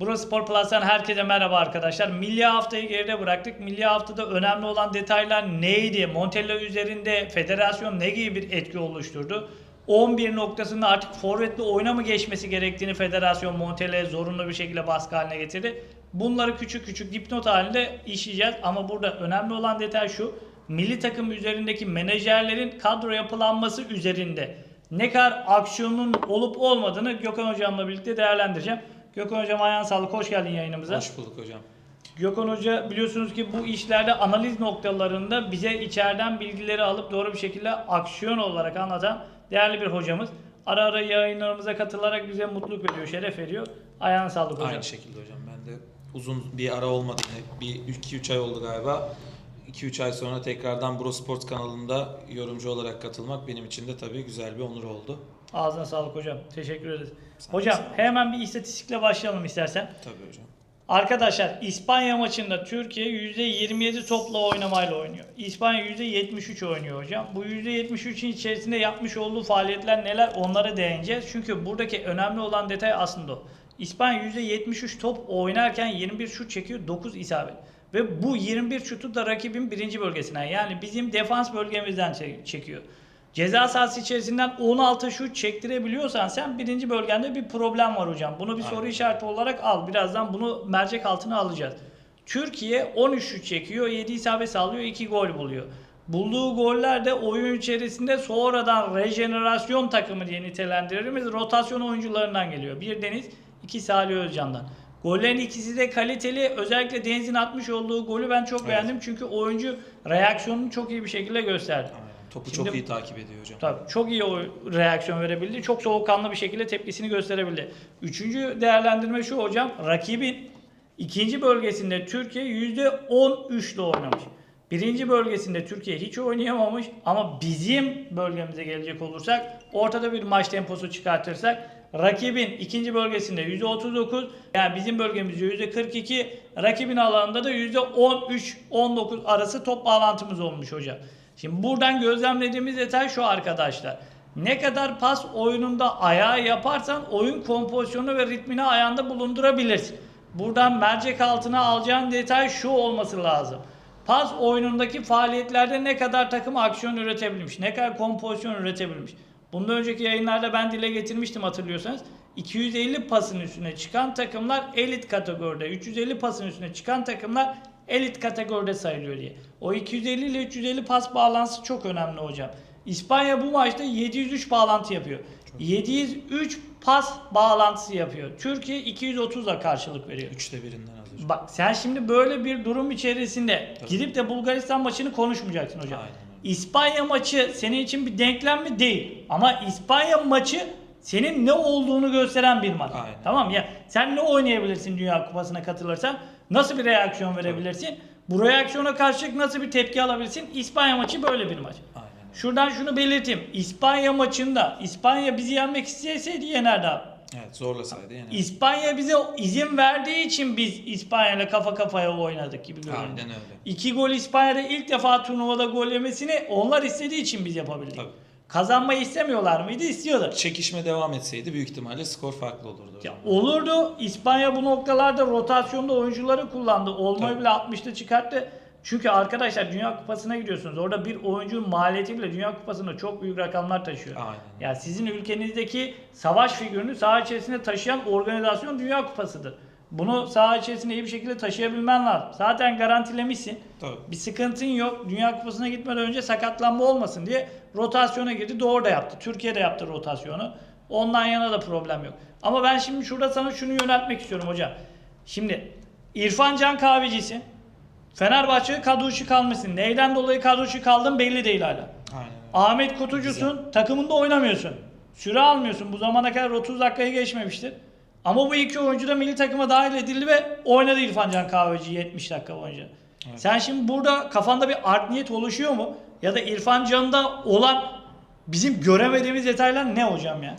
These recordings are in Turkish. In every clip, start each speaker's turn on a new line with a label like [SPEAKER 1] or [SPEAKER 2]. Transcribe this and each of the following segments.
[SPEAKER 1] Burası Spor Plus'tan herkese merhaba arkadaşlar. Milli haftayı geride bıraktık. Milli haftada önemli olan detaylar neydi? Montella üzerinde federasyon ne gibi bir etki oluşturdu? 11 noktasında artık forvetle oyuna mı geçmesi gerektiğini federasyon Montella'ya zorunlu bir şekilde baskı haline getirdi. Bunları küçük küçük dipnot halinde işleyeceğiz ama burada önemli olan detay şu. Milli takım üzerindeki menajerlerin kadro yapılanması üzerinde ne kadar aksiyonun olup olmadığını Gökhan Hocam'la birlikte değerlendireceğim. Gökhan Hocam ayağın sağlık. Hoş geldin yayınımıza.
[SPEAKER 2] Hoş bulduk hocam.
[SPEAKER 1] Gökhan Hoca biliyorsunuz ki bu işlerde analiz noktalarında bize içeriden bilgileri alıp doğru bir şekilde aksiyon olarak anlatan değerli bir hocamız. Ara ara yayınlarımıza katılarak bize mutluluk veriyor, şeref veriyor. Ayağın sağlık hocam.
[SPEAKER 2] Aynı şekilde hocam. Ben de uzun bir ara olmadı. yine. Bir 2-3 ay oldu galiba. 2-3 ay sonra tekrardan Bro Sports kanalında yorumcu olarak katılmak benim için de tabii güzel bir onur oldu.
[SPEAKER 1] Ağzına sağlık hocam. Teşekkür ederiz.
[SPEAKER 2] Sağ
[SPEAKER 1] hocam
[SPEAKER 2] olasın.
[SPEAKER 1] hemen bir istatistikle başlayalım istersen.
[SPEAKER 2] Tabii hocam.
[SPEAKER 1] Arkadaşlar İspanya maçında Türkiye %27 topla oynamayla oynuyor. İspanya %73 oynuyor hocam. Bu %73'ün içerisinde yapmış olduğu faaliyetler neler onlara değineceğiz. Çünkü buradaki önemli olan detay aslında o. İspanya %73 top oynarken 21 şut çekiyor 9 isabet. Ve bu 21 şutu da rakibin birinci bölgesinden yani bizim defans bölgemizden çe- çekiyor. Ceza sahası içerisinden 16 şut çektirebiliyorsan sen birinci bölgende bir problem var hocam. Bunu bir soru
[SPEAKER 2] Aynen.
[SPEAKER 1] işareti olarak al. Birazdan bunu mercek altına alacağız. Türkiye 13 şut çekiyor, 7 isabet sağlıyor, 2 gol buluyor. Bulduğu goller de oyun içerisinde sonradan rejenerasyon takımı diye nitelendirdiğimiz rotasyon oyuncularından geliyor. Bir Deniz, iki Salih Özcan'dan. Gollerin ikisi de kaliteli. Özellikle Deniz'in atmış olduğu golü ben çok
[SPEAKER 2] Evet.
[SPEAKER 1] beğendim. Çünkü oyuncu reaksiyonunu çok iyi bir şekilde gösterdi.
[SPEAKER 2] Aynen. Topu
[SPEAKER 1] Şimdi-
[SPEAKER 2] çok iyi takip ediyor hocam.
[SPEAKER 1] Tabii çok iyi o reaksiyon verebildi. Çok soğukkanlı bir şekilde tepkisini gösterebildi. Üçüncü değerlendirme şu hocam. Rakibin ikinci bölgesinde Türkiye %13 ile oynamış. Birinci bölgesinde Türkiye hiç oynayamamış ama bizim bölgemize gelecek olursak ortada bir maç temposu çıkartırsak rakibin ikinci bölgesinde %39 yani bizim bölgemizde %42 rakibin alanında da %13-19 arası top bağlantımız olmuş hocam. Şimdi buradan gözlemlediğimiz detay şu arkadaşlar. Ne kadar pas oyununda ayağı yaparsan oyun kompozisyonu ve ritmini ayağında bulundurabilirsin. Buradan mercek altına alacağın detay şu olması lazım. Pas oyunundaki faaliyetlerde ne kadar takım aksiyon üretebilmiş, ne kadar kompozisyon üretebilmiş. Bundan önceki yayınlarda ben dile getirmiştim hatırlıyorsanız. 250 pasın üstüne çıkan takımlar elit kategoride, 350 pasın üstüne çıkan takımlar elit kategoride sayılıyor diye. O 250 ile 350 pas bağlantısı çok önemli hocam. İspanya bu maçta 703 bağlantı yapıyor. 703 pas bağlantısı yapıyor. Türkiye 230'la karşılık veriyor.
[SPEAKER 2] Üçte birinden hocam.
[SPEAKER 1] Bak sen şimdi böyle bir durum içerisinde
[SPEAKER 2] Tabii.
[SPEAKER 1] gidip de Bulgaristan maçını konuşmayacaksın hocam.
[SPEAKER 2] Aynen.
[SPEAKER 1] İspanya maçı senin için bir denklem mi? Değil. Ama İspanya maçı senin ne olduğunu gösteren bir maç.
[SPEAKER 2] Aynen.
[SPEAKER 1] Tamam ya sen ne oynayabilirsin Dünya Kupası'na katılırsan? Nasıl bir reaksiyon verebilirsin? Bu reaksiyona karşılık nasıl bir tepki alabilirsin? İspanya maçı böyle bir maç.
[SPEAKER 2] Aynen.
[SPEAKER 1] Şuradan şunu belirteyim. İspanya maçında İspanya bizi yenmek isteseydi yenerdi abi.
[SPEAKER 2] Evet zorlasaydı yine.
[SPEAKER 1] İspanya bize izin verdiği için biz İspanya ile kafa kafaya oynadık gibi görünüyor.
[SPEAKER 2] Aynen öyle.
[SPEAKER 1] İki gol İspanya'da ilk defa turnuvada gol yemesini onlar istediği için biz yapabildik.
[SPEAKER 2] Tabii.
[SPEAKER 1] Kazanmayı istemiyorlar mıydı? İstiyorlar.
[SPEAKER 2] Çekişme devam etseydi büyük ihtimalle skor farklı olurdu
[SPEAKER 1] Ya olurdu. İspanya bu noktalarda rotasyonda oyuncuları kullandı. Olmayı
[SPEAKER 2] Tabii.
[SPEAKER 1] bile 60'ta çıkarttı. Çünkü arkadaşlar Dünya Kupası'na gidiyorsunuz. Orada bir oyuncunun maliyeti bile Dünya Kupası'nda çok büyük rakamlar taşıyor.
[SPEAKER 2] Aynen.
[SPEAKER 1] Ya sizin ülkenizdeki savaş figürünü saha içerisinde taşıyan organizasyon Dünya Kupası'dır. Bunu saha içerisinde iyi bir şekilde taşıyabilmen lazım. Zaten garantilemişsin.
[SPEAKER 2] Tabii.
[SPEAKER 1] Bir sıkıntın yok. Dünya Kupası'na gitmeden önce sakatlanma olmasın diye rotasyona girdi. Doğru da yaptı. Türkiye de yaptı rotasyonu. Ondan yana da problem yok. Ama ben şimdi şurada sana şunu yöneltmek istiyorum hocam. Şimdi İrfan Can Kahvecisi Fenerbahçe kadroşu kalmışsın. Neyden dolayı kadroşu kaldın belli değil hala.
[SPEAKER 2] Aynen.
[SPEAKER 1] Ahmet Kutucusun takımında oynamıyorsun. Süre almıyorsun. Bu zamana kadar 30 dakikayı geçmemiştir. Ama bu iki oyuncu da milli takıma dahil edildi ve oynadı İrfan Can Kahveci 70 dakika boyunca.
[SPEAKER 2] Evet.
[SPEAKER 1] Sen şimdi burada kafanda bir art niyet oluşuyor mu? Ya da İrfan Can'da olan bizim göremediğimiz detaylar ne hocam ya?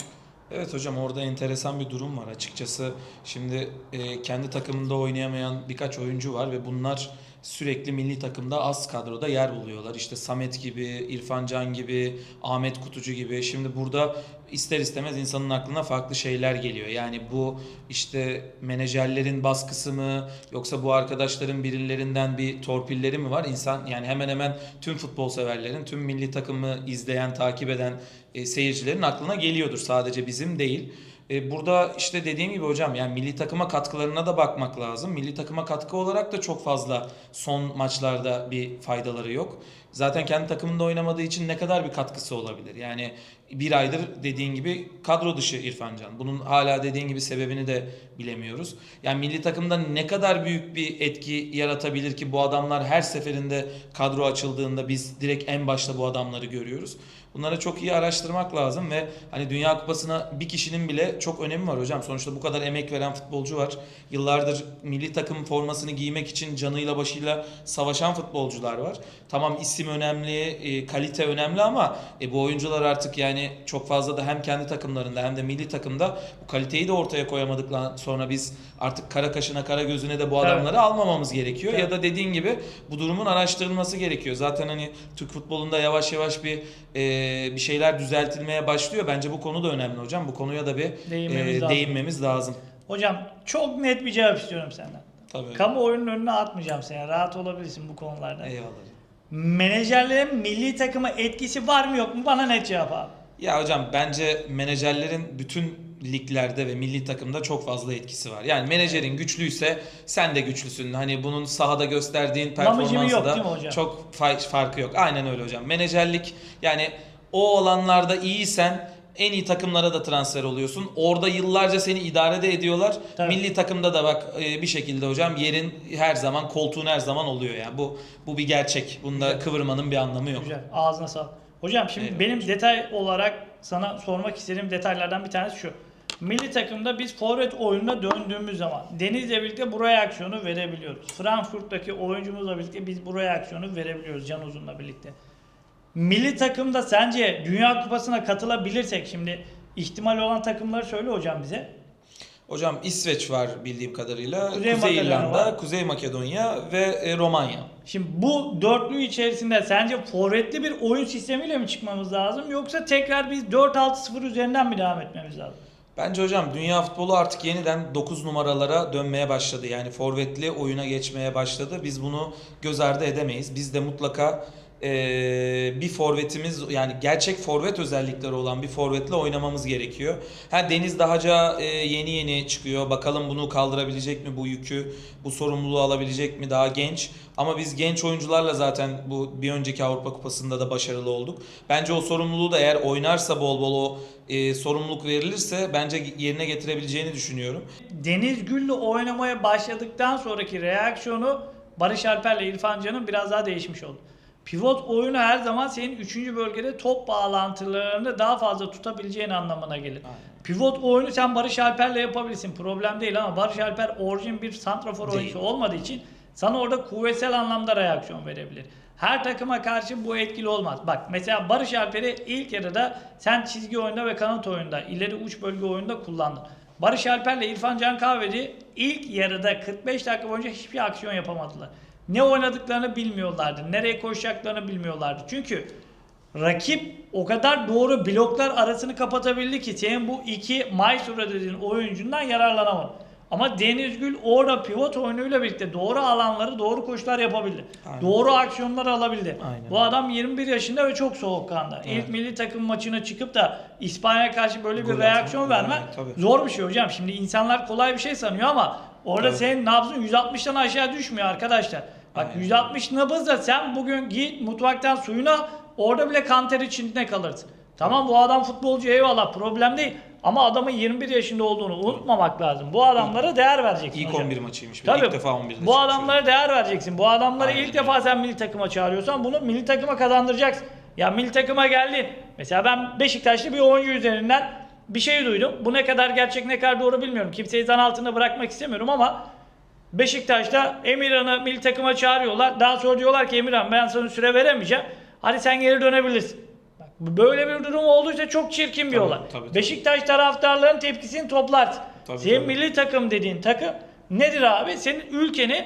[SPEAKER 2] Evet hocam orada enteresan bir durum var açıkçası. Şimdi e, kendi takımında oynayamayan birkaç oyuncu var ve bunlar sürekli milli takımda az kadroda yer buluyorlar. İşte Samet gibi, İrfan Can gibi, Ahmet Kutucu gibi. Şimdi burada ister istemez insanın aklına farklı şeyler geliyor. Yani bu işte menajerlerin baskısı mı yoksa bu arkadaşların birilerinden bir torpilleri mi var? İnsan yani hemen hemen tüm futbol severlerin, tüm milli takımı izleyen, takip eden e, seyircilerin aklına geliyordur. Sadece bizim değil. E, Burada işte dediğim gibi hocam yani milli takıma katkılarına da bakmak lazım. Milli takıma katkı olarak da çok fazla son maçlarda bir faydaları yok. Zaten kendi takımında oynamadığı için ne kadar bir katkısı olabilir? Yani bir aydır dediğin gibi kadro dışı İrfan Can. Bunun hala dediğin gibi sebebini de bilemiyoruz. Yani milli takımda ne kadar büyük bir etki yaratabilir ki bu adamlar her seferinde kadro açıldığında biz direkt en başta bu adamları görüyoruz. Bunları çok iyi araştırmak lazım ve hani Dünya Kupası'na bir kişinin bile çok önemi var hocam. Sonuçta bu kadar emek veren futbolcu var. Yıllardır milli takım formasını giymek için canıyla başıyla savaşan futbolcular var. Tamam isim önemli, e, kalite önemli ama e, bu oyuncular artık yani çok fazla da hem kendi takımlarında hem de milli takımda bu kaliteyi de ortaya koyamadıktan sonra biz artık kara kaşına kara gözüne de bu
[SPEAKER 1] Evet.
[SPEAKER 2] adamları almamamız gerekiyor.
[SPEAKER 1] Evet.
[SPEAKER 2] Ya da dediğin gibi bu durumun araştırılması gerekiyor. Zaten hani Türk futbolunda yavaş yavaş bir e, bir şeyler düzeltilmeye başlıyor. Bence bu konu da önemli hocam. Bu konuya da bir
[SPEAKER 1] Değinmemiz
[SPEAKER 2] e,
[SPEAKER 1] lazım.
[SPEAKER 2] değinmemiz lazım.
[SPEAKER 1] Hocam çok net bir cevap istiyorum senden.
[SPEAKER 2] Tabii.
[SPEAKER 1] Kamuoyunun önüne atmayacağım seni. Rahat olabilirsin bu konularda.
[SPEAKER 2] Eyvallah.
[SPEAKER 1] Menajerlerin milli takıma etkisi var mı yok mu? Bana net cevap abi.
[SPEAKER 2] Ya hocam bence menajerlerin bütün liglerde ve milli takımda çok fazla etkisi var. Yani menajerin güçlüyse sen de güçlüsün. Hani bunun sahada gösterdiğin performansı
[SPEAKER 1] yok
[SPEAKER 2] da çok fa- farkı yok. Aynen öyle hocam. Menajerlik yani o alanlarda iyiysen en iyi takımlara da transfer oluyorsun. Orada yıllarca seni idare de ediyorlar.
[SPEAKER 1] Tabii.
[SPEAKER 2] Milli takımda da bak e, bir şekilde hocam yerin her zaman koltuğun her zaman oluyor yani. Bu bu bir gerçek. Bunda
[SPEAKER 1] Güzel.
[SPEAKER 2] kıvırmanın bir anlamı yok.
[SPEAKER 1] Güzel. Ağzına sağlık. Hocam şimdi
[SPEAKER 2] Eyvallah.
[SPEAKER 1] benim detay olarak sana sormak istediğim detaylardan bir tanesi şu. Milli takımda biz forvet oyununa döndüğümüz zaman Deniz'le birlikte bu reaksiyonu verebiliyoruz. Frankfurt'taki oyuncumuzla birlikte biz bu reaksiyonu verebiliyoruz Can Uzun'la birlikte. Milli takımda sence Dünya Kupası'na katılabilirsek şimdi ihtimal olan takımları söyle hocam bize.
[SPEAKER 2] Hocam İsveç var bildiğim kadarıyla.
[SPEAKER 1] Kuzey
[SPEAKER 2] Kuzey,
[SPEAKER 1] Makedonya
[SPEAKER 2] İrlanda,
[SPEAKER 1] var.
[SPEAKER 2] Kuzey Makedonya ve e, Romanya.
[SPEAKER 1] Şimdi bu dörtlü içerisinde sence forvetli bir oyun sistemiyle mi çıkmamız lazım yoksa tekrar biz 4-6-0 üzerinden mi devam etmemiz lazım?
[SPEAKER 2] Bence hocam dünya futbolu artık yeniden 9 numaralara dönmeye başladı. Yani forvetli oyuna geçmeye başladı. Biz bunu göz ardı edemeyiz. Biz de mutlaka bir forvetimiz yani gerçek forvet özellikleri olan bir forvetle oynamamız gerekiyor. Ha Deniz Dahaca e, yeni yeni çıkıyor. Bakalım bunu kaldırabilecek mi bu yükü? Bu sorumluluğu alabilecek mi? Daha genç. Ama biz genç oyuncularla zaten bu bir önceki Avrupa Kupası'nda da başarılı olduk. Bence o sorumluluğu da eğer oynarsa bol bol o e, sorumluluk verilirse bence yerine getirebileceğini düşünüyorum.
[SPEAKER 1] Deniz Gül'le oynamaya başladıktan sonraki reaksiyonu Barış Alper'le İrfan Can'ın biraz daha değişmiş oldu. Pivot oyunu her zaman senin 3. bölgede top bağlantılarını daha fazla tutabileceğin anlamına gelir. Pivot oyunu sen Barış Alper'le yapabilirsin. Problem değil ama Barış Alper orijin bir santrafor
[SPEAKER 2] Değil.
[SPEAKER 1] oyuncusu olmadığı için sana orada kuvvetsel anlamda reaksiyon verebilir. Her takıma karşı bu etkili olmaz. Bak mesela Barış Alper'i ilk yarıda sen çizgi oyunda ve kanat oyunda, ileri uç bölge oyunda kullandın. Barış Alper'le İrfan Can Kahveci ilk yarıda 45 dakika boyunca hiçbir aksiyon yapamadılar. Ne oynadıklarını bilmiyorlardı. Nereye koşacaklarını bilmiyorlardı. Çünkü rakip o kadar doğru bloklar arasını kapatabildi ki senin bu iki Maysura dediğin oyuncundan yararlanamadı. Ama Deniz Gül orada pivot oyunuyla birlikte doğru alanları doğru koşular yapabildi.
[SPEAKER 2] Aynen.
[SPEAKER 1] Doğru aksiyonlar alabildi.
[SPEAKER 2] Aynen.
[SPEAKER 1] Bu adam 21 yaşında ve çok soğukkanlı.
[SPEAKER 2] Evet.
[SPEAKER 1] İlk milli takım maçına çıkıp da İspanya'ya karşı böyle bir
[SPEAKER 2] Gol
[SPEAKER 1] reaksiyon
[SPEAKER 2] atmak,
[SPEAKER 1] vermen
[SPEAKER 2] evet,
[SPEAKER 1] zor bir şey hocam. Şimdi insanlar kolay bir şey sanıyor ama orada
[SPEAKER 2] Tabii.
[SPEAKER 1] senin nabzın 160'tan aşağı düşmüyor arkadaşlar. Bak
[SPEAKER 2] Aynen.
[SPEAKER 1] 160 nabızla sen bugün git mutfaktan suyuna orada bile kanter içinde kalırsın. Tamam bu adam futbolcu eyvallah problem değil. Ama adamın 21 yaşında olduğunu unutmamak lazım. Bu adamlara değer vereceksin
[SPEAKER 2] İlk
[SPEAKER 1] hocam.
[SPEAKER 2] 11 maçıymış.
[SPEAKER 1] Tabii.
[SPEAKER 2] İlk defa 11'de
[SPEAKER 1] Bu adamlara değer vereceksin. Bu adamları
[SPEAKER 2] Aynen
[SPEAKER 1] ilk defa sen milli takıma çağırıyorsan bunu milli takıma kazandıracaksın. Ya milli takıma geldin. Mesela ben Beşiktaşlı bir oyuncu üzerinden bir şey duydum. Bu ne kadar gerçek ne kadar doğru bilmiyorum. Kimseyi zan altında bırakmak istemiyorum ama Beşiktaş'ta Emirhan'ı milli takıma çağırıyorlar. Daha sonra diyorlar ki Emirhan ben sana süre veremeyeceğim. Hadi sen geri dönebilirsin. Bak, böyle bir durum olduysa çok çirkin bir
[SPEAKER 2] Tabii,
[SPEAKER 1] olay.
[SPEAKER 2] tabii, tabii.
[SPEAKER 1] Beşiktaş taraftarlarının tepkisini toplarsın.
[SPEAKER 2] Tabii,
[SPEAKER 1] Senin
[SPEAKER 2] tabii.
[SPEAKER 1] milli takım dediğin takım nedir abi? Senin ülkeni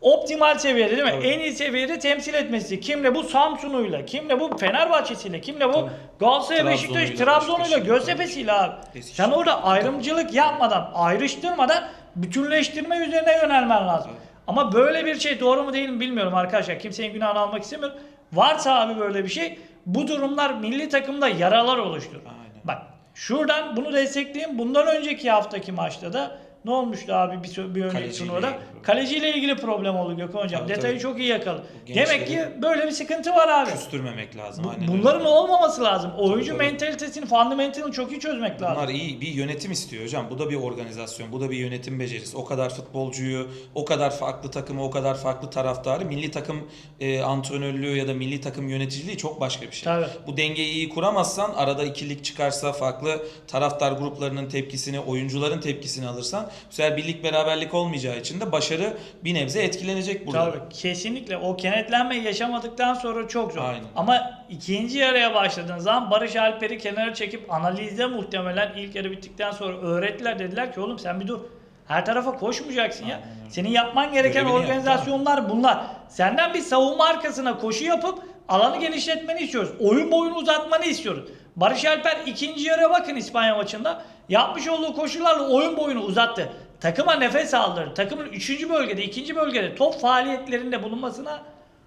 [SPEAKER 1] optimal seviyede değil mi?
[SPEAKER 2] Tabii.
[SPEAKER 1] En iyi seviyede temsil etmesi. Kimle bu Samsun'uyla, kimle bu Fenerbahçe'siyle, kimle bu. Galatasaray, Beşiktaş,
[SPEAKER 2] Trabzon'uyla.
[SPEAKER 1] Göztepe'siyle abi. Sen orada ayrımcılık yapmadan, ayrıştırmadan bütünleştirme üzerine yönelmen lazım.
[SPEAKER 2] Evet.
[SPEAKER 1] Ama böyle bir şey doğru mu değil mi bilmiyorum arkadaşlar. Kimsenin günahını almak istemiyorum. Varsa abi böyle bir şey bu durumlar milli takımda yaralar oluşturur.
[SPEAKER 2] Aynen.
[SPEAKER 1] Bak şuradan bunu destekleyeyim. Bundan önceki haftaki maçta da ne olmuştu abi bir, bir önceki turnuvada? Kaleciyle ilgili problem oldu Gökhan Hocam.
[SPEAKER 2] Tabii,
[SPEAKER 1] Detayı
[SPEAKER 2] tabii.
[SPEAKER 1] çok iyi yakaladı. Demek ki böyle bir sıkıntı var abi.
[SPEAKER 2] Küstürmemek lazım.
[SPEAKER 1] Bu-
[SPEAKER 2] Aynen öyle.
[SPEAKER 1] Bunların olmaması lazım. Oyuncu
[SPEAKER 2] tabii.
[SPEAKER 1] mentalitesini, fundamentalini çok iyi çözmek lazım.
[SPEAKER 2] Bunlar iyi bir yönetim istiyor hocam. Bu da bir organizasyon, bu da bir yönetim becerisi. O kadar futbolcuyu, o kadar farklı takımı, o kadar farklı taraftarı, milli takım e, antrenörlüğü ya da milli takım yöneticiliği çok başka bir şey.
[SPEAKER 1] Tabii.
[SPEAKER 2] Bu dengeyi iyi kuramazsan, arada ikilik çıkarsa, farklı taraftar gruplarının tepkisini, oyuncuların tepkisini alırsan, bu sefer birlik beraberlik olmayacağı için de başarı bir nebze etkilenecek burada.
[SPEAKER 1] Tabii kesinlikle o kenetlenmeyi yaşamadıktan sonra çok zor.
[SPEAKER 2] Aynen.
[SPEAKER 1] Ama ikinci yarıya başladığın zaman Barış Alper'i kenara çekip analizde muhtemelen ilk yarı bittikten sonra öğrettiler dediler ki oğlum sen bir dur. Her tarafa koşmayacaksın ya.
[SPEAKER 2] Aynen.
[SPEAKER 1] Senin yapman gereken
[SPEAKER 2] Görevini yap,
[SPEAKER 1] organizasyonlar bunlar. Senden bir savunma arkasına koşu yapıp alanı genişletmeni istiyoruz. Oyun boyunu uzatmanı istiyoruz. Barış Alper ikinci yarıya bakın İspanya maçında. Yapmış olduğu koşularla oyun boyunu uzattı. Takıma nefes aldırdı. Takımın 3. bölgede, 2. bölgede top faaliyetlerinde bulunmasına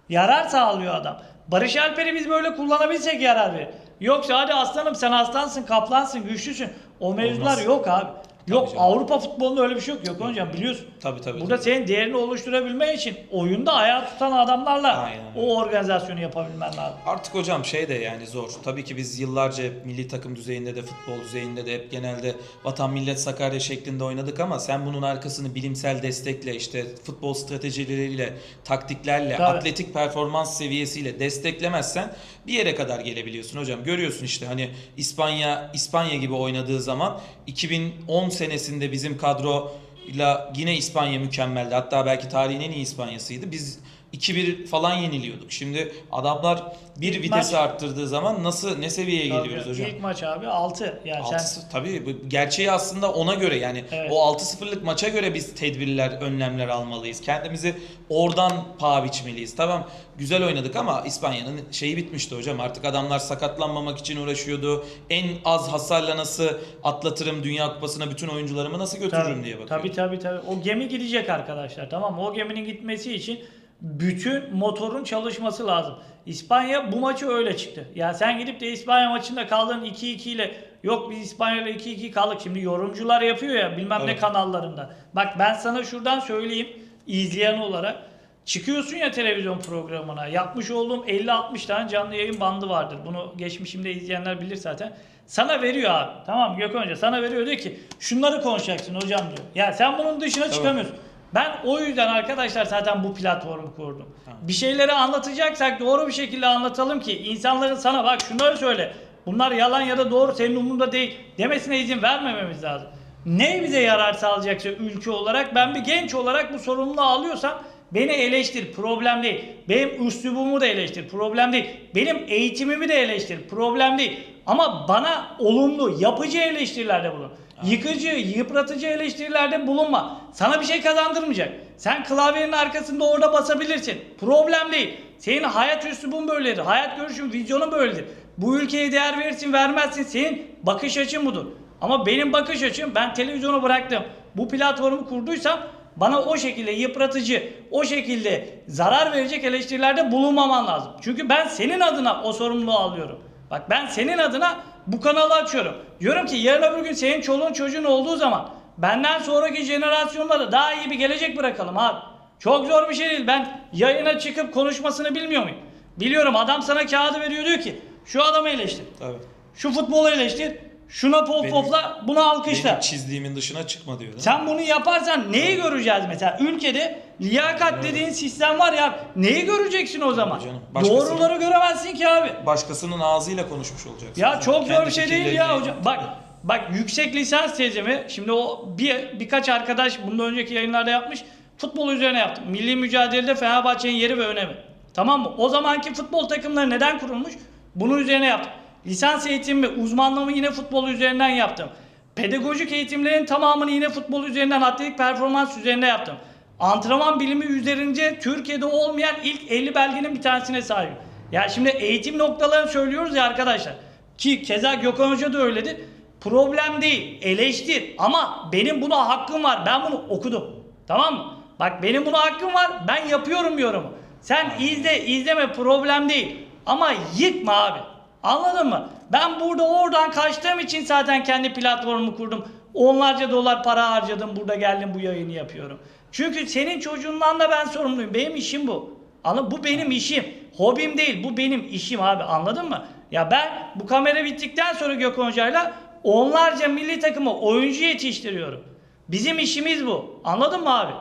[SPEAKER 1] yarar sağlıyor adam. Barış Alper'i biz böyle kullanabilsek yarar verir. Yoksa hadi aslanım sen aslansın, kaplansın, güçlüsün. O mevzular
[SPEAKER 2] Olmaz.
[SPEAKER 1] yok abi. Yok
[SPEAKER 2] canım.
[SPEAKER 1] Avrupa futbolunda öyle bir şey yok. Yok hocam biliyorsun.
[SPEAKER 2] Tabii tabii.
[SPEAKER 1] Burada
[SPEAKER 2] tabii.
[SPEAKER 1] senin değerini oluşturabilmen için oyunda ayağı tutan adamlarla
[SPEAKER 2] Aynen
[SPEAKER 1] o organizasyonu yapabilmen lazım.
[SPEAKER 2] Artık hocam şey de yani zor. Tabii ki biz yıllarca hep milli takım düzeyinde de futbol düzeyinde de hep genelde vatan millet Sakarya şeklinde oynadık ama sen bunun arkasını bilimsel destekle işte futbol stratejileriyle, taktiklerle,
[SPEAKER 1] Tabii.
[SPEAKER 2] atletik performans seviyesiyle desteklemezsen bir yere kadar gelebiliyorsun hocam. Görüyorsun işte hani İspanya İspanya gibi oynadığı zaman 2010 senesinde bizim kadroyla yine İspanya mükemmeldi. Hatta belki tarihin en iyi İspanya'sıydı. Biz 2-1 falan yeniliyorduk. Şimdi adamlar bir
[SPEAKER 1] İlk
[SPEAKER 2] vitesi
[SPEAKER 1] maç-
[SPEAKER 2] arttırdığı zaman nasıl ne seviyeye geliyoruz
[SPEAKER 1] Tabii,
[SPEAKER 2] hocam?
[SPEAKER 1] İlk maç abi 6. Yani sen
[SPEAKER 2] Altısı- tabii bu gerçeği aslında ona göre yani
[SPEAKER 1] Evet.
[SPEAKER 2] o 6-0'lık maça göre biz tedbirler, önlemler almalıyız. Kendimizi oradan paha biçmeliyiz. Tamam güzel oynadık ama İspanya'nın şeyi bitmişti hocam. Artık adamlar sakatlanmamak için uğraşıyordu. En az hasarla nasıl atlatırım Dünya Kupası'na bütün oyuncularımı nasıl götürürüm
[SPEAKER 1] Tabii,
[SPEAKER 2] diye bakıyor.
[SPEAKER 1] Tabii tabii tabii. O gemi gidecek arkadaşlar tamam? O geminin gitmesi için bütün motorun çalışması lazım. İspanya bu maçı öyle çıktı. Ya sen gidip de İspanya maçında kaldığın 2-2 ile yok biz İspanya ile 2-2 kaldık. Şimdi yorumcular yapıyor ya bilmem ne
[SPEAKER 2] Evet.
[SPEAKER 1] kanallarında. Bak ben sana şuradan söyleyeyim izleyen olarak. Çıkıyorsun ya televizyon programına. Yapmış olduğum 50-60 tane canlı yayın bandı vardır. Bunu geçmişimde izleyenler bilir zaten. Sana veriyor abi. Tamam Gökhan Hoca sana veriyor diyor ki şunları konuşacaksın hocam diyor. Ya sen bunun dışına çıkamıyorsun. Ben o yüzden arkadaşlar zaten bu platformu kurdum.
[SPEAKER 2] Tamam.
[SPEAKER 1] Bir şeyleri anlatacaksak doğru bir şekilde anlatalım ki insanların sana bak şunları söyle. Bunlar yalan ya da doğru senin umurunda değil demesine izin vermememiz lazım. Ne bize yarar sağlayacaksa ülke olarak ben bir genç olarak bu sorumluluğu alıyorsam beni eleştir problem değil. Benim üslubumu da eleştir problem değil. Benim eğitimimi de eleştir problem değil. Ama bana olumlu yapıcı eleştirilerde bulun. Yıkıcı, yıpratıcı eleştirilerde bulunma. Sana bir şey kazandırmayacak. Sen klavyenin arkasında orada basabilirsin. Problem değil. Senin hayat üslubun böyledir. Hayat görüşün, vizyonun böyledir. Bu ülkeye değer verirsin, vermezsin. Senin bakış açın budur. Ama benim bakış açım, ben televizyonu bıraktım. Bu platformu kurduysam bana o şekilde yıpratıcı, o şekilde zarar verecek eleştirilerde bulunmaman lazım. Çünkü ben senin adına o sorumluluğu alıyorum. Bak ben senin adına bu kanalı açıyorum. Diyorum ki yarın öbür gün senin çoluğun çocuğun olduğu zaman benden sonraki jenerasyonlara daha iyi bir gelecek bırakalım abi. Çok zor bir şey değil. Ben yayına çıkıp konuşmasını bilmiyor muyum? Biliyorum adam sana kağıdı veriyor diyor ki şu adamı eleştir.
[SPEAKER 2] Tabii.
[SPEAKER 1] Şu futbolu eleştir. Şuna pop
[SPEAKER 2] Benim-
[SPEAKER 1] popla bunu alkışla.
[SPEAKER 2] Benim çizdiğimin dışına çıkma diyor.
[SPEAKER 1] Sen bunu yaparsan neyi göreceğiz mesela? Ülkede liyakat dediğin sistem var ya neyi göreceksin o zaman?
[SPEAKER 2] canım.
[SPEAKER 1] Doğruları göremezsin ki abi.
[SPEAKER 2] Başkasının ağzıyla konuşmuş olacaksın.
[SPEAKER 1] Ya çok zor bir şey değil ya hocam. Bak bak yüksek lisans tezimi şimdi o bir birkaç arkadaş bundan önceki yayınlarda yapmış. Futbol üzerine yaptım. Milli mücadelede Fenerbahçe'nin yeri ve önemi. Tamam mı? O zamanki futbol takımları neden kurulmuş? Bunun üzerine yaptım. Lisans eğitimimi, uzmanlığımı yine futbol üzerinden yaptım. Pedagojik eğitimlerin tamamını yine futbol üzerinden, atletik performans üzerinde yaptım. Antrenman bilimi üzerince Türkiye'de olmayan ilk 50 belgenin bir tanesine sahip. Ya şimdi eğitim noktalarını söylüyoruz ya arkadaşlar. Ki keza Gökhan Hoca da öyledir. Problem değil, eleştir. Ama benim buna hakkım var. Ben bunu okudum. Tamam mı? Bak benim buna hakkım var. Ben yapıyorum yorumu. Sen izle, izleme problem değil. Ama yıkma abi. Anladın mı? Ben burada oradan kaçtığım için zaten kendi platformumu kurdum. Onlarca dolar para harcadım. Burada geldim bu yayını yapıyorum. Çünkü senin çocuğundan da ben sorumluyum. Benim işim bu. Anladın? Bu benim işim. Hobim değil. Bu benim işim abi. Anladın mı? Ya ben bu kamera bittikten sonra Gökhan Hoca'yla onlarca milli takımı oyuncu yetiştiriyorum. Bizim işimiz bu. Anladın mı abi?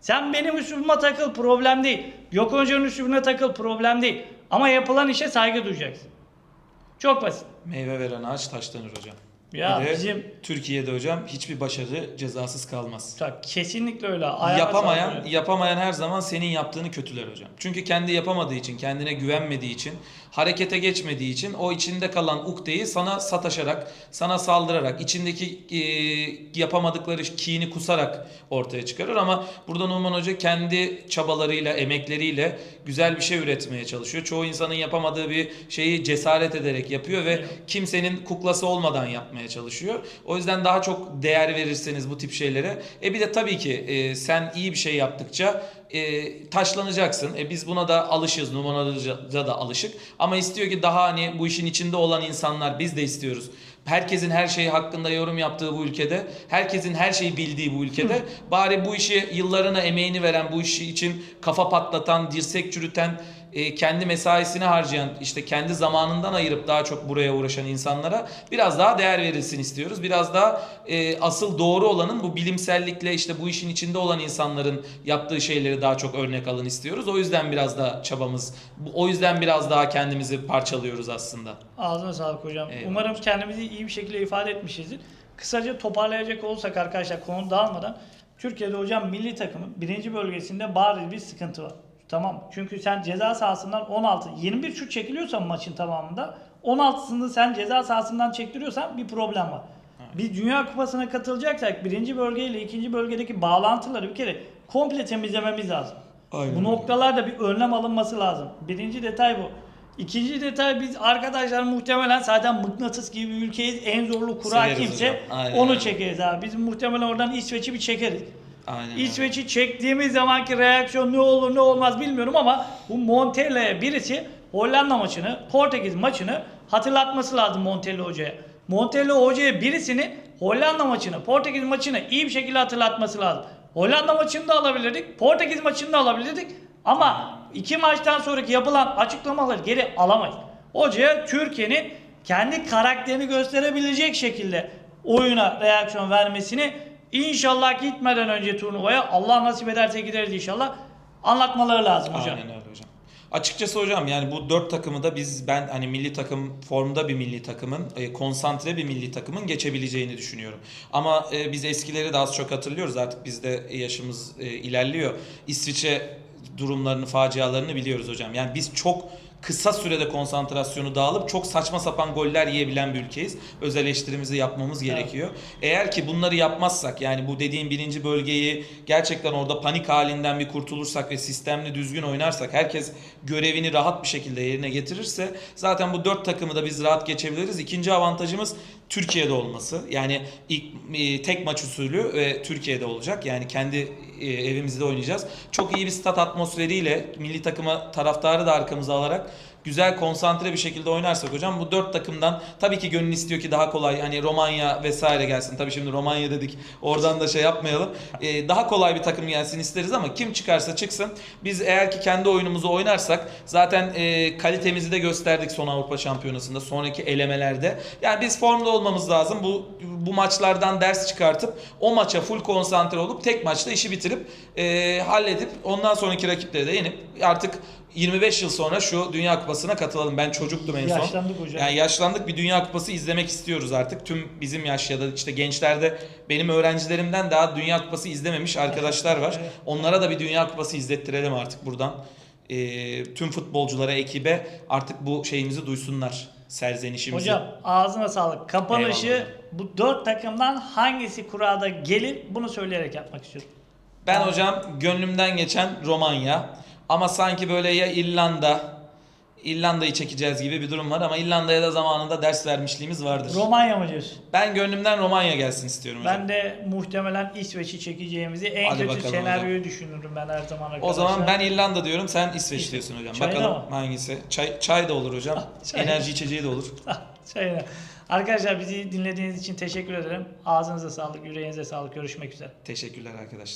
[SPEAKER 1] Sen benim üslubuma takıl problem değil. Gökhan Hoca'nın üslubuna takıl problem değil. Ama yapılan işe saygı duyacaksın. Çok basit.
[SPEAKER 2] Meyve veren ağaç taşlanır hocam.
[SPEAKER 1] Ya
[SPEAKER 2] Bir de
[SPEAKER 1] bizim
[SPEAKER 2] Türkiye'de hocam hiçbir başarı cezasız kalmaz.
[SPEAKER 1] Ta- kesinlikle öyle. Ayağına
[SPEAKER 2] yapamayan
[SPEAKER 1] sağlık.
[SPEAKER 2] yapamayan her zaman senin yaptığını kötüler hocam. Çünkü kendi yapamadığı için, kendine güvenmediği için, harekete geçmediği için o içinde kalan ukdeyi sana sataşarak, sana saldırarak, içindeki e, yapamadıkları kini kusarak ortaya çıkarır ama burada Numan Hoca kendi çabalarıyla, emekleriyle güzel bir şey üretmeye çalışıyor. Çoğu insanın yapamadığı bir şeyi cesaret ederek yapıyor ve kimsenin kuklası olmadan yapmaya çalışıyor. O yüzden daha çok değer verirseniz bu tip şeylere. E bir de tabii ki e, sen iyi bir şey yaptıkça e, taşlanacaksın. E biz buna da alışığız. Numan Hoca da alışık. Ama istiyor ki daha hani bu işin içinde olan insanlar biz de istiyoruz. Herkesin her şeyi hakkında yorum yaptığı bu ülkede, herkesin her şeyi bildiği bu ülkede bari bu işi yıllarına emeğini veren, bu işi için kafa patlatan, dirsek çürüten, e, kendi mesaisini harcayan, işte kendi zamanından ayırıp daha çok buraya uğraşan insanlara biraz daha değer verilsin istiyoruz. Biraz daha e, asıl doğru olanın bu bilimsellikle işte bu işin içinde olan insanların yaptığı şeyleri daha çok örnek alın istiyoruz. O yüzden biraz da çabamız, o yüzden biraz daha kendimizi parçalıyoruz aslında.
[SPEAKER 1] Ağzına sağlık hocam.
[SPEAKER 2] Eyvallah.
[SPEAKER 1] Umarım kendimizi iyi bir şekilde ifade etmişizdir. Kısaca toparlayacak olursak arkadaşlar konu dağılmadan Türkiye'de hocam milli takımın birinci bölgesinde bariz bir sıkıntı var. Tamam. Çünkü sen ceza sahasından 16, 21 şut çekiliyorsan maçın tamamında 16'sını sen ceza sahasından çektiriyorsan bir problem var. Biz Dünya Kupası'na katılacaksak birinci bölgeyle ikinci bölgedeki bağlantıları bir kere komple temizlememiz lazım.
[SPEAKER 2] Aynen
[SPEAKER 1] bu noktalarda bir önlem alınması lazım. Birinci detay bu. İkinci detay biz arkadaşlar muhtemelen zaten mıknatıs gibi bir ülkeyiz. En zorlu kura
[SPEAKER 2] Severiz
[SPEAKER 1] kimse onu çekeriz abi. Biz muhtemelen oradan İsveç'i bir çekeriz.
[SPEAKER 2] Aynen.
[SPEAKER 1] İsveç'i çektiğimiz zamanki reaksiyon ne olur ne olmaz bilmiyorum ama bu Montella'ya birisi Hollanda maçını, Portekiz maçını hatırlatması lazım Montella hocaya. Montella hocaya birisini Hollanda maçını, Portekiz maçını iyi bir şekilde hatırlatması lazım. Hollanda maçını da alabilirdik, Portekiz maçını da alabilirdik ama iki maçtan sonraki yapılan açıklamaları geri alamayız. Hocaya Türkiye'nin kendi karakterini gösterebilecek şekilde oyuna reaksiyon vermesini İnşallah gitmeden önce turnuvaya Allah nasip ederse gideriz inşallah. Anlatmaları lazım hocam.
[SPEAKER 2] Aynen öyle hocam. Açıkçası hocam yani bu dört takımı da biz ben hani milli takım formda bir milli takımın e, konsantre bir milli takımın geçebileceğini düşünüyorum. Ama e, biz eskileri de az çok hatırlıyoruz artık bizde yaşımız e, ilerliyor. İsviçre durumlarını facialarını biliyoruz hocam. Yani biz çok kısa sürede konsantrasyonu dağılıp çok saçma sapan goller yiyebilen bir ülkeyiz. Öz eleştirimizi yapmamız gerekiyor. Eğer ki bunları yapmazsak yani bu dediğim birinci bölgeyi gerçekten orada panik halinden bir kurtulursak ve sistemli düzgün oynarsak herkes görevini rahat bir şekilde yerine getirirse zaten bu dört takımı da biz rahat geçebiliriz. İkinci avantajımız Türkiye'de olması. Yani ilk e, tek maç usulü ve Türkiye'de olacak. Yani kendi e, evimizde oynayacağız. Çok iyi bir stat atmosferiyle milli takıma taraftarı da arkamıza alarak güzel konsantre bir şekilde oynarsak hocam bu dört takımdan tabii ki gönül istiyor ki daha kolay hani Romanya vesaire gelsin. Tabii şimdi Romanya dedik oradan da şey yapmayalım. Ee, daha kolay bir takım gelsin isteriz ama kim çıkarsa çıksın. Biz eğer ki kendi oyunumuzu oynarsak zaten e, kalitemizi de gösterdik son Avrupa Şampiyonası'nda sonraki elemelerde. Yani biz formda olmamız lazım. Bu bu maçlardan ders çıkartıp o maça full konsantre olup tek maçta işi bitirip e, halledip ondan sonraki rakipleri de yenip artık 25 yıl sonra şu Dünya Kupası'na katılalım. Ben çocuktum en son.
[SPEAKER 1] Yaşlandık hocam.
[SPEAKER 2] Yani yaşlandık bir Dünya Kupası izlemek istiyoruz artık. Tüm bizim yaş ya da işte gençlerde benim öğrencilerimden daha Dünya Kupası izlememiş arkadaşlar var.
[SPEAKER 1] Evet.
[SPEAKER 2] Onlara da bir Dünya Kupası izlettirelim artık buradan. Ee, tüm futbolculara, ekibe artık bu şeyimizi duysunlar. Serzenişimizi.
[SPEAKER 1] Hocam ağzına sağlık. Kapanışı
[SPEAKER 2] Eyvallah.
[SPEAKER 1] bu dört takımdan hangisi kurada gelir bunu söyleyerek yapmak istiyorum.
[SPEAKER 2] Ben hocam gönlümden geçen Romanya. Ama sanki böyle ya İrlanda, İrlanda'yı çekeceğiz gibi bir durum var ama İrlanda'ya da zamanında ders vermişliğimiz vardır.
[SPEAKER 1] Romanya mı diyorsun?
[SPEAKER 2] ben gönlümden Romanya gelsin istiyorum hocam.
[SPEAKER 1] Ben de muhtemelen İsveç'i çekeceğimizi en
[SPEAKER 2] Hadi
[SPEAKER 1] kötü
[SPEAKER 2] bakalım
[SPEAKER 1] senaryoyu düşünürüm ben her zaman arkadaşlar.
[SPEAKER 2] o zaman ben İrlanda diyorum, sen İsveç
[SPEAKER 1] İsveç.
[SPEAKER 2] diyorsun hocam.
[SPEAKER 1] Çayda
[SPEAKER 2] Bakalım
[SPEAKER 1] mı?
[SPEAKER 2] hangisi? Çay, çay da olur hocam.
[SPEAKER 1] Çay.
[SPEAKER 2] Enerji içeceği de olur.
[SPEAKER 1] Şöyle. Arkadaşlar bizi dinlediğiniz için teşekkür ederim. Ağzınıza sağlık, yüreğinize sağlık. Görüşmek üzere.
[SPEAKER 2] Teşekkürler arkadaşlar.